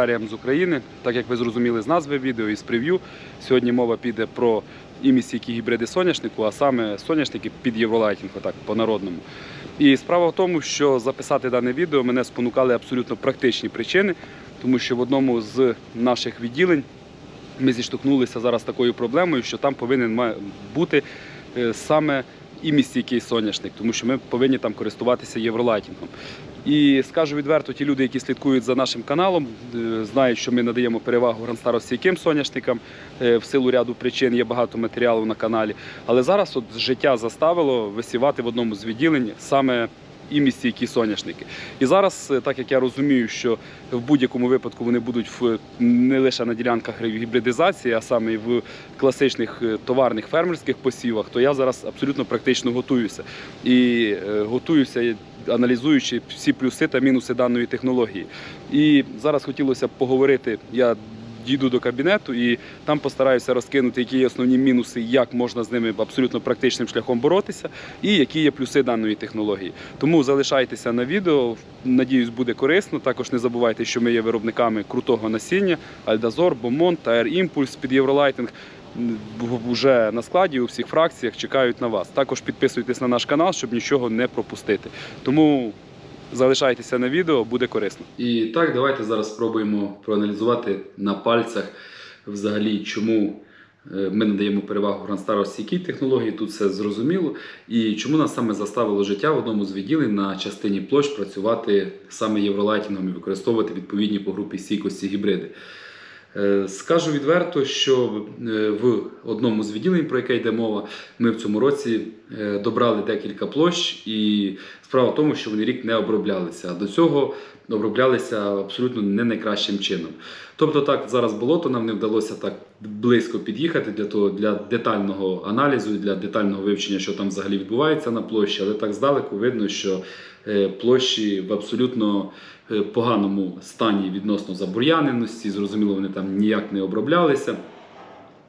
Аграріям з України. Так як ви зрозуміли з назви відео і з прев'ю, сьогодні мова піде про імісійкі гібриди соняшнику, а саме соняшники під євролайтінг, отак по-народному. І справа в тому, що записати дане відео мене спонукали абсолютно практичні причини, тому що в одному з наших відділень ми зіштовхнулися зараз такою проблемою, що там повинен бути е, саме імістійкий соняшник, тому що ми повинні там користуватися євролайтінгом. І скажу відверто, ті люди, які слідкують за нашим каналом, е, знають, що ми надаємо перевагу гранстаростійким соняшникам. Е, В силу ряду причин є багато матеріалу на каналі. Але зараз от життя заставило висівати в одному з відділень саме імістійкі соняшники. І зараз, е, так як я розумію, що в будь-якому випадку вони будуть в не лише на ділянках гібридизації, а саме в класичних е, товарних фермерських посівах, то я зараз абсолютно практично готуюся. І е, готуюся, аналізуючи всі плюси та мінуси даної технології. І зараз хотілося б поговорити. Я дійду до кабінету і там постараюся розкинути, які є основні мінуси, як можна з ними абсолютно практичним шляхом боротися, і які є плюси даної технології. Тому залишайтеся на відео. Надіюсь, буде корисно. Також не забувайте, що ми є виробниками крутого насіння, Альдазор, Бомон та Air Impulse під Євролайтинг. Вже на складі у всіх фракціях чекають на вас. Також підписуйтесь на наш канал, щоб нічого не пропустити. Тому залишайтеся на відео, буде корисно. І так, давайте зараз спробуємо проаналізувати на пальцях взагалі, чому е, ми надаємо перевагу гранстарості якій технології, тут все зрозуміло. І чому нас саме заставило життя в одному з відділень на частині площ працювати саме євролайтінгом і використовувати відповідні по групі стійкості гібриди. Е, Скажу відверто, що е, в одному з відділень, про яке йде мова, ми в цьому році е, добрали декілька площ, і справа в тому, що вони рік не оброблялися. А до цього оброблялися абсолютно не найкращим чином. Тобто, так зараз болото нам не вдалося так близько під'їхати для того для детального аналізу, для детального вивчення, що там взагалі відбувається на площі, але так здалеку видно, що площі в абсолютно поганому стані відносно забур'яненості. Зрозуміло, вони там ніяк не оброблялися.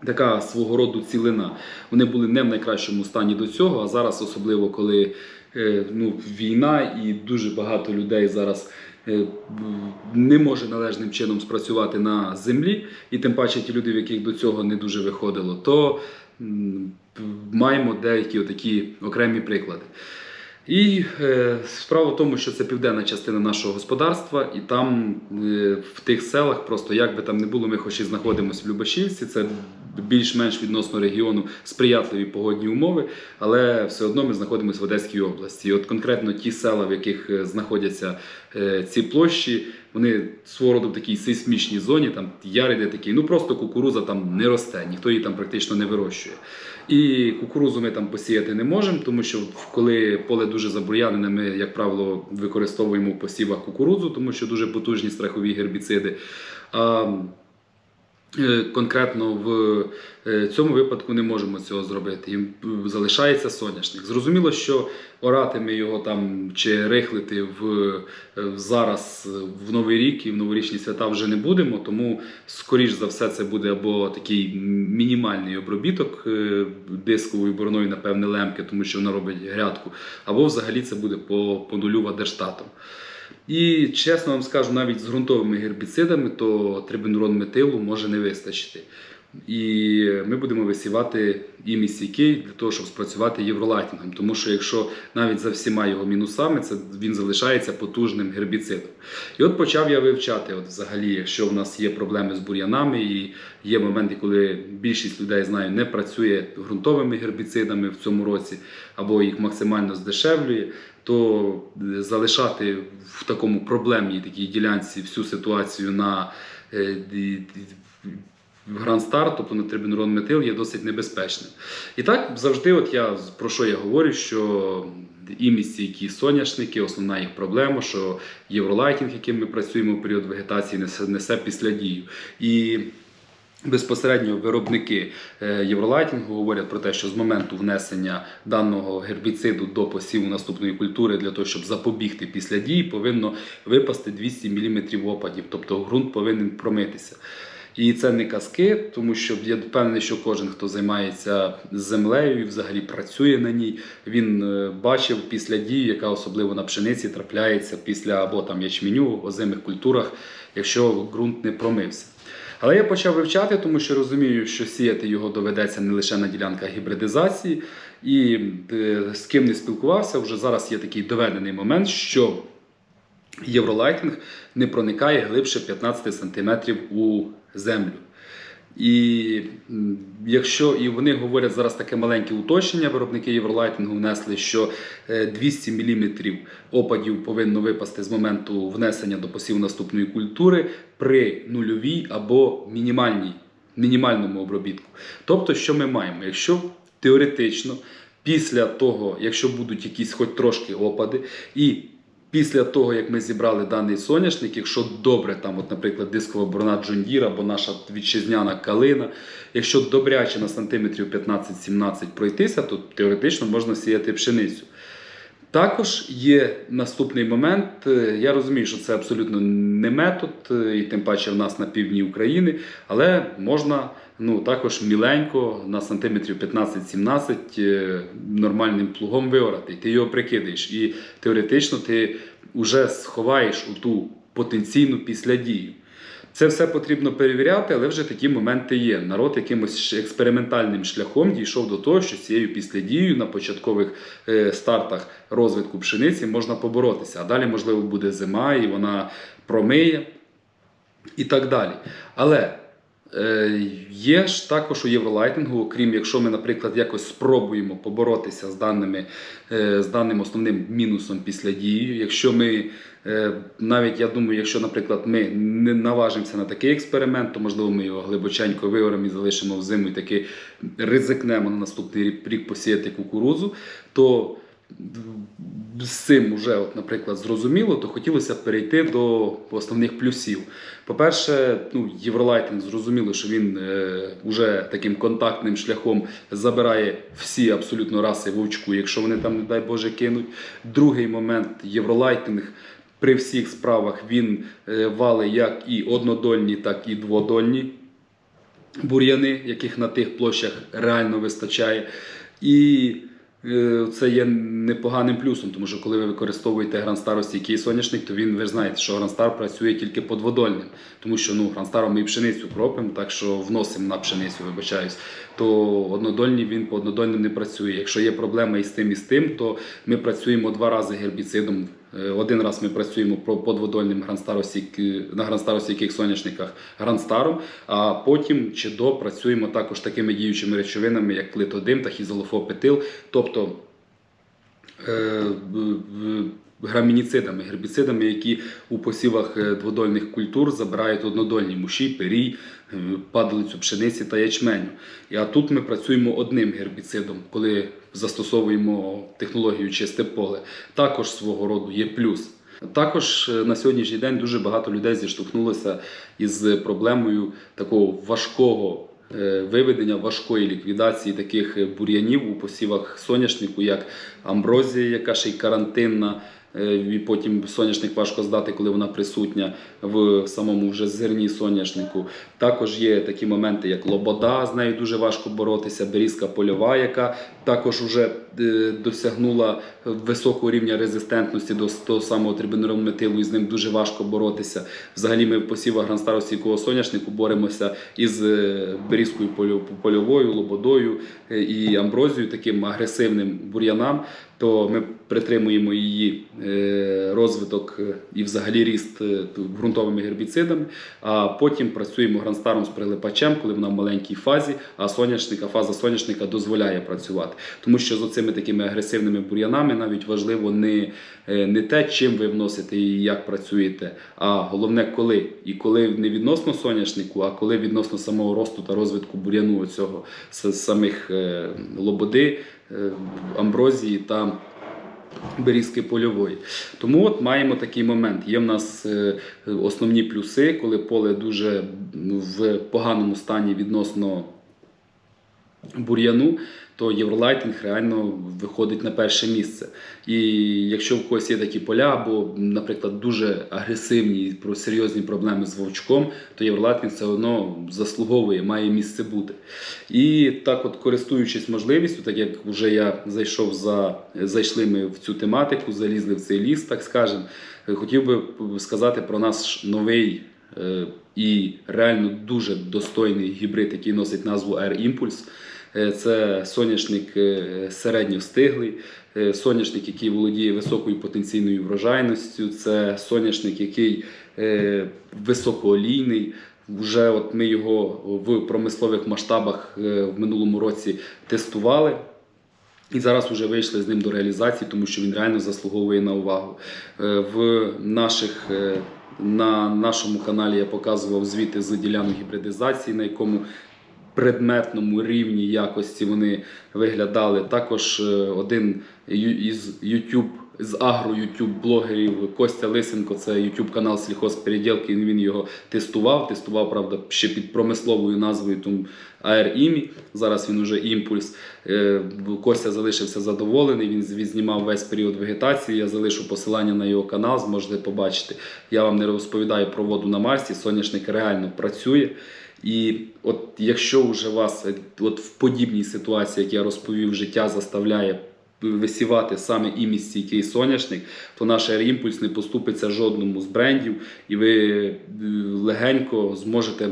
Така свого роду цілина. Вони були не в найкращому стані до цього, а зараз, особливо коли е, ну, війна і дуже багато людей зараз е, не може належним чином спрацювати на землі, і тим паче ті люди, в яких до цього не дуже виходило, то маємо деякі отакі окремі приклади. І е, справа в тому, що це південна частина нашого господарства, і там е, в тих селах, просто як би там не було, ми хоч і знаходимося в Любашівці, це більш-менш відносно регіону сприятливі погодні умови, але все одно ми знаходимося в Одеській області. І от конкретно ті села, в яких е, знаходяться е, ці площі, вони свого роду в такій сейсмічній зоні, там яр іде такий, ну просто кукуруза там не росте, ніхто її там практично не вирощує. І кукурузу ми там посіяти не можемо, тому що коли поле дуже забур'янене, ми, як правило, використовуємо в посівах кукурудзу, тому що дуже потужні страхові гербіциди. А конкретно в е, цьому випадку не можемо цього зробити. Їм е, залишається соняшник. Зрозуміло, що орати ми його там чи рихлити в, е, зараз е, в Новий рік і в новорічні свята вже не будемо, тому скоріш за все це буде або такий мінімальний обробіток е, дисковою бороною, напевне, лемки, тому що вона робить грядку, або взагалі це буде по, по нулю вадерштатом. І чесно вам скажу, навіть з ґрунтовими гербіцидами, то трибенурон метилу може не вистачити. І ми будемо висівати і імісійки для того, щоб спрацювати євролайтінгом. Тому що якщо навіть за всіма його мінусами, це він залишається потужним гербіцидом. І от почав я вивчати, от взагалі, якщо в нас є проблеми з бур'янами, і є моменти, коли більшість людей знаю, не працює ґрунтовими гербіцидами в цьому році, або їх максимально здешевлює, то залишати в такому проблемній такій ділянці всю ситуацію на е, ді- ді- Гранд Стар, тобто на трибенурон метил, є досить небезпечним. І так завжди, от я про що я говорю, що імісті, які соняшники, основна їх проблема, що євролайтінг, яким ми працюємо в період вегетації, несе, несе після дію. І Безпосередньо виробники е, євролайтінгу говорять про те, що з моменту внесення даного гербіциду до посіву наступної культури для того, щоб запобігти після дії, повинно випасти 200 мм опадів, тобто ґрунт повинен промитися. І це не казки, тому що я впевнений, що кожен, хто займається землею і взагалі працює на ній, він е, бачив після дії, яка особливо на пшениці трапляється після або там ячменю, озимих культурах, якщо ґрунт не промився. Але я почав вивчати, тому що розумію, що сіяти його доведеться не лише на ділянках гібридизації. І е, з ким не спілкувався, вже зараз є такий доведений момент, що євролайтинг не проникає глибше 15 см у землю. І якщо і вони говорять зараз таке маленьке уточнення, виробники євролайтингу внесли, що е, 200 мм опадів повинно випасти з моменту внесення до посіву наступної культури при нульовій або мінімальній, мінімальному обробітку. Тобто, що ми маємо? Якщо теоретично після того, якщо будуть якісь хоч трошки опади, і Після того, як ми зібрали даний соняшник, якщо добре, там, от, наприклад, дискова борона Deere або наша вітчизняна калина, якщо добряче на сантиметрів 15-17 пройтися, то теоретично можна сіяти пшеницю. Також є наступний момент. е, Я розумію, що це абсолютно не метод, е, і тим паче в нас на півдні України, але можна ну, також міленько на сантиметрів 15-17 е, нормальним плугом виорати. Ти його прикидаєш. І теоретично ти вже сховаєш у ту потенційну післядію. Це все потрібно перевіряти, але вже такі моменти є. Народ якимось експериментальним шляхом дійшов до того, що цією післядією на початкових е, стартах розвитку пшениці можна поборотися. А далі, можливо, буде зима, і вона промиє і так далі. Але є ж також у Євролайтингу, окрім якщо ми, наприклад, якось спробуємо поборотися з, даними, е, з даним основним мінусом після дії, якщо ми е, навіть я думаю, якщо, наприклад, ми не наважимося на такий експеримент, то можливо ми його глибоченько виоримо і залишимо в зиму і таки ризикнемо на наступний рік- посіяти кукурудзу, то з цим вже, от, наприклад, зрозуміло, то хотілося перейти до основних плюсів. По-перше, ну, Євролайтинг зрозуміло, що він е, вже таким контактним шляхом забирає всі абсолютно раси вовчку, якщо вони там, не дай Боже, кинуть. Другий момент Євролайтинг. При всіх справах він е, валить як і однодольні, так і дводольні бур'яни, яких на тих площах реально вистачає. І це є непоганим плюсом, тому що коли ви використовуєте Гранстар який соняшник, то він ви ж знаєте, що Гранстар працює тільки подводольним, тому що ну Гранстаром ми і пшеницю кропимо, так що вносимо на пшеницю, вибачаюсь. То однодольні він по однодольним не працює. Якщо є проблема із тим і з тим, то ми працюємо два рази гербіцидом. Е, Один раз ми працюємо про подводольним гранстаростійки- на гранстаростійких соняшниках гранстаром, а потім чи до працюємо також такими діючими речовинами, як клитодим та хізолофопетил, тобто грамініцидами, гербіцидами, які у посівах е, дводольних культур забирають однодольні муші, перій, е, падалицю пшениці та ячменю. А тут ми працюємо одним гербіцидом, коли застосовуємо технологію чисте поле. Також свого роду є плюс. Також е, на сьогоднішній день дуже багато людей зіштовхнулося із проблемою такого важкого е, виведення, важкої ліквідації таких е, бур'янів у посівах соняшнику, як амброзія, яка ще й карантинна. Е, І потім соняшник важко здати, коли вона присутня в самому вже зерні соняшнику. Також є такі моменти, як лобода, з нею дуже важко боротися, берізка польова, яка також вже е, досягнула високого рівня резистентності до того самого трибенерометилу, і з ним дуже важко боротися. Взагалі ми в посівах гранстаростійкого соняшнику боремося із е, берізкою польовою, лободою і амброзією, таким агресивним бур'янам. То ми притримуємо її е, розвиток е, і взагалі ріст е, ґрунтовими гербіцидами, а потім працюємо гранстаром з прилипачем, коли вона в маленькій фазі, а соняшника, фаза соняшника дозволяє працювати. Тому що з оцими такими агресивними бур'янами навіть важливо не, не те, чим ви вносите і як працюєте, а головне коли. І коли не відносно соняшнику, а коли відносно самого росту та розвитку бур'яну цього самих лободи, амброзії та берізки польової. Тому от маємо такий момент. Є в нас е, основні плюси, коли поле дуже в поганому стані відносно бур'яну, то Євролайтинг реально виходить на перше місце. І якщо в когось є такі поля, або, наприклад, дуже агресивні про серйозні проблеми з вовчком, то Євролайтинг все одно заслуговує, має місце бути. І так, от користуючись можливістю, так як вже я зайшов за зайшли ми в цю тематику, залізли в цей ліс, так скажемо, хотів би сказати про наш новий е, і реально дуже достойний гібрид, який носить назву Air Impulse. Е, Це соняшник е, середньовстиглий, е, соняшник, який володіє високою потенційною врожайністю, це соняшник, який високоолійний. Вже от ми його в промислових масштабах в минулому році тестували. І зараз вже вийшли з ним до реалізації, тому що він реально заслуговує на увагу. В наших, на нашому каналі я показував звіти з ділянок гібридизації, на якому предметному рівні якості вони виглядали. Також е, один із YouTube, з агро YouTube блогерів Костя Лисенко, це YouTube канал Сільхозпереділки. Він його тестував. Тестував, правда, ще під промисловою назвою там Air Зараз він уже імпульс. Е, Костя залишився задоволений. Він відзнімав весь період вегетації. Я залишу посилання на його канал, зможете побачити. Я вам не розповідаю про воду на Марсі. Соняшник реально працює. І от якщо вже вас е, от в подібній ситуації, як я розповів, життя заставляє висівати саме і імістійкий соняшник, то наш Impulse не поступиться жодному з брендів, і ви е, легенько зможете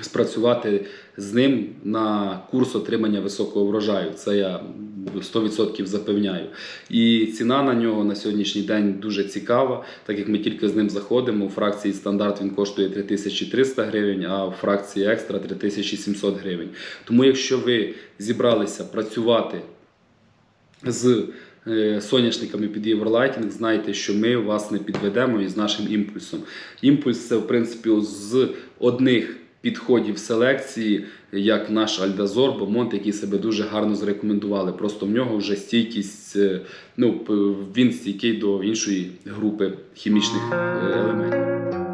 спрацювати з ним на курс отримання високого врожаю. Це я 100% запевняю. І ціна на нього на сьогоднішній день дуже цікава, так як ми тільки з ним заходимо. У фракції стандарт він коштує 3300 гривень, а у фракції екстра 3700 гривень. Тому, якщо ви зібралися працювати з е, соняшниками під Євролайтінг, знайте, що ми вас не підведемо із нашим імпульсом. Імпульс це, в принципі, з одних підходів селекції, як наш Альдазор, Бомонт, які себе дуже гарно зарекомендували. Просто в нього вже стійкість, е, ну, він стійкий до іншої групи хімічних е, елементів.